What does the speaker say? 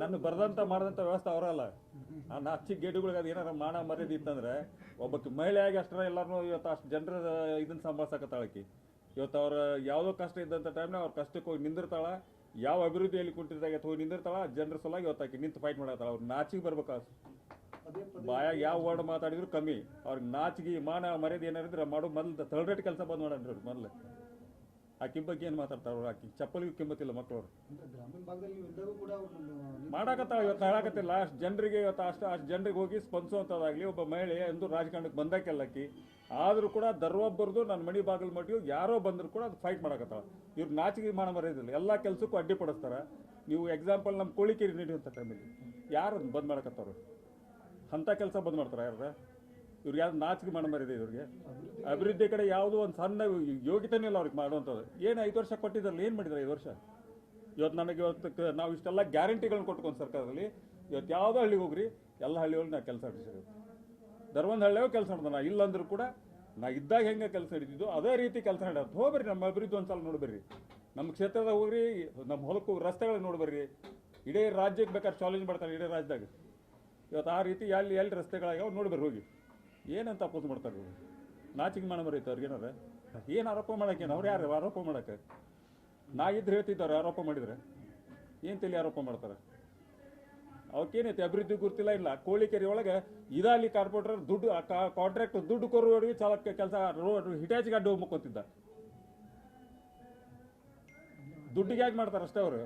ನನ್ನ ಬರ್ದಂತ ಮಾಡಿದಂತ ವ್ಯವಸ್ಥೆ ಅವರಲ್ಲ. ಆ ನಾಚಿ ಗೇಡುಗಳಿಗೆ ಅದು ಏನಾರ ಮಾನ ಮರ್ಯಾದೆ ಇತ್ತಂದ್ರೆ ಒಬ್ಬಕ್ಕೆ ಮಹಿಳೆಯಾಗಿ ಅಷ್ಟರ ಎಲ್ಲರೂ ಇವತ್ತು ಅಷ್ಟು ಜನರ ಇದನ್ನ ಸಂಭಾಳಿಸಕತ್ತಾಳಕಿ ಇವತ್ತು ಅವ್ರ ಯಾವುದೋ ಕಷ್ಟ ಇದ್ದಂಥ ಟೈಮ್ನಾಗ ಅವ್ರ ಕಷ್ಟಕ್ಕೆ ಹೋಗಿ ನಿಂದಿರ್ತಾಳ ಯಾವ ಅಭಿವೃದ್ಧಿಯಲ್ಲಿ ಕುಂಟಿದಾಗ ಹೋಗಿ ನಿಂದಿರ್ತಾಳ ಜನರ ಸಲುವಾಗಿ ಇವತ್ತಾಕಿ ನಿಂತು ಫೈಟ್ ಮಾಡತ್ತಾಳ ಅವ್ರು ನಾಚಿಗೆ ಬರ್ಬೇಕಾ ಬಾಯಾಗ ಯಾವ ವರ್ಡ್ ಮಾತಾಡಿದ್ರು ಕಮ್ಮಿ. ಅವ್ರಿಗೆ ನಾಚಿಗೆ ಮಾನ ಮರ್ಯಾದೆ ಏನಾರಿದ್ರೆ ಮಾಡೋ ಮೊದಲು ತಳರೇಟ್ ಕೆಲಸ ಬಂದ್ ಅವ್ರು ಮೊದಲು. ಆಕಿ ಬಗ್ಗೆ ಏನು ಮಾತಾಡ್ತಾರ ಅವ್ರು ಆಕಿ ಚಪ್ಪಲಿಗೂ ಕಿಮ್ಮತ್ತಿಲ್ಲ ಮಕ್ಕಳು ಅವರು ಗ್ರಾಮೀಣ ಭಾಗದಲ್ಲಿ ಇದ್ದಾಗ ಕೂಡ ಮಾಡಾಕತ್ತಾಳ ಇವತ್ತು ಹೇಳಾಕತ್ತಿಲ್ಲ. ಅಷ್ಟು ಜನರಿಗೆ ಇವತ್ತು ಅಷ್ಟು ಅಷ್ಟು ಜನರಿಗೆ ಹೋಗಿ ಸ್ಪಂದಿಸುವಂಥದ್ದಾಗಲಿ ಒಬ್ಬ ಮಹಿಳೆ ಎಂದು ರಾಜಕಾರಣಕ್ಕೆ ಬಂದಾಕೆಲ್ಲಕ್ಕಿ. ಆದರೂ ಕೂಡ ದರ್ವೊಬ್ಬರದು ನನ್ನ ಮಣಿ ಬಾಗಿಲು ಮಟ್ಟಿಗೆ ಯಾರೋ ಬಂದರೂ ಕೂಡ ಅದು ಫೈಟ್ ಮಾಡಾಕತ್ತಾಳ. ಇವ್ರು ನಾಚಿಗೆ ಮಾಡ ಮರೆಯೋದಿಲ್ಲ. ಎಲ್ಲ ಕೆಲಸಕ್ಕೂ ಅಡ್ಡಿಪಡಿಸ್ತಾರೆ ನೀವು ಎಕ್ಸಾಂಪಲ್ ನಮ್ಮ ಕೋಳಿಕೇರಿ ನಡೆಯುವಂಥ ಟೈಮಲ್ಲಿ ಯಾರು ಬಂದ್ ಮಾಡಕತ್ತವ್ರು? ಅಂಥ ಕೆಲಸ ಬಂದ್ ಮಾಡ್ತಾರೆ ಯಾರ ಇವ್ರಿಗೆ ಯಾವ್ದು ನಾಚಿಕೆ ಮಾಡ ಮರಿದೆ ಇವ್ರಿಗೆ? ಅಭಿವೃದ್ಧಿ ಕಡೆ ಯಾವುದೋ ಒಂದು ಸಣ್ಣ ಯೋಗ್ಯತೆನೇ ಇಲ್ಲ ಅವ್ರಿಗೆ ಮಾಡುವಂಥದ್ದು. ಏನು ಐದು ವರ್ಷ ಕೊಟ್ಟಿದ್ರಲ್ಲ ಏನು ಮಾಡಿದ್ರು ಐದು ವರ್ಷ? ಇವತ್ತು ನನಗೆ ಇವತ್ತು ನಾವು ಇಷ್ಟೆಲ್ಲ ಗ್ಯಾರಂಟಿಗಳನ್ನ ಕೊಟ್ಕೊಂಡು ಸರ್ಕಾರದಲ್ಲಿ ಇವತ್ತು ಯಾವುದೋ ಹಳ್ಳಿಗೆ ಹೋಗ್ರಿ, ಎಲ್ಲ ಹಳ್ಳಿಗಳು ನಾ ಕೆಲಸ ನಡೆಸಿರೋದು ಧರ್ಮದ ಹಳ್ಳಿಯೋ ಕೆಲಸ ಮಾಡ್ದೆ ನಾ. ಇಲ್ಲಂದ್ರೂ ಕೂಡ ನಾ ಇದ್ದಾಗ ಹೆಂಗೆ ಕೆಲಸ ಹಿಡಿದಿದ್ದು, ಅದೇ ರೀತಿ ಕೆಲಸ ನಡೆಯೋದು. ಹೋಗ್ಬರ್ರಿ ನಮ್ಮ ಅಭಿವೃದ್ಧಿ ಒಂದ್ಸಲ ನೋಡ್ಬರ್ರಿ ನಮ್ಮ ಕ್ಷೇತ್ರದಾಗ ಹೋಗ್ರಿ, ನಮ್ಮ ಹೊಲಕ್ಕೆ ರಸ್ತೆಗಳನ್ನ ನೋಡ್ಬರ್ರಿ ಇಡೀ ರಾಜ್ಯಕ್ಕೆ ಬೇಕಾದ್ರೆ ಚಾಲೆಂಜ್ ಮಾಡ್ತಾರೆ ಇಡೀ ರಾಜ್ಯದಾಗ. ಇವತ್ತು ಆ ರೀತಿ ಎಲ್ಲಿ ಎಲ್ಲಿ ರಸ್ತೆಗಳಾಗ್ಯಾವ ನೋಡ್ಬರ್ರಿ ಹೋಗಿ. ಏನಂತ ಅಪೋಸ್ ಮಾಡ್ತಾರೆ ಇವ್ರು? ನಾಚಿಕೆ ಮಾಡ ಮರೈತೆ ಅವ್ರಿಗೆ ಏನಾರ ಏನು ಆರೋಪ ಮಾಡಕ್ಕೆ ಅವ್ರು ಯಾರು ಆರೋಪ ಮಾಡಕ್ಕೆ? ನಾ ಇದ್ರೆ ಹೇಳ್ತಿದ್ದಾರೆ, ಆರೋಪ ಮಾಡಿದ್ರೆ. ಏನು ತಲೆ ಆರೋಪ ಮಾಡ್ತಾರೆ? ಅವಕ್ಕೇನೈತಿ? ಅಭಿವೃದ್ಧಿ ಗುರ್ತಿಲ್ಲ ಇಲ್ಲ. ಕೋಳಿಕೆರೆ ಒಳಗೆ ಇದಾಲಿ ಕಾರ್ಪೊರೇಟರ್ ದುಡ್ಡು ಕಾಂಟ್ರಾಕ್ಟ್ ದುಡ್ಡು ಕೊರುವವರಿಗೆ ಚಾಲಕ ಕೆಲಸ ರೋಡ್ ಹಿಟಾಚಿಗೆ ಗಡ್ಡು ಹೋಗ್ಬೇಕಂತಿದ್ದ ದುಡ್ಡಿಗೆ ಯಾಕೆ ಮಾಡ್ತಾರೆ ಅಷ್ಟೇ ಅವರು?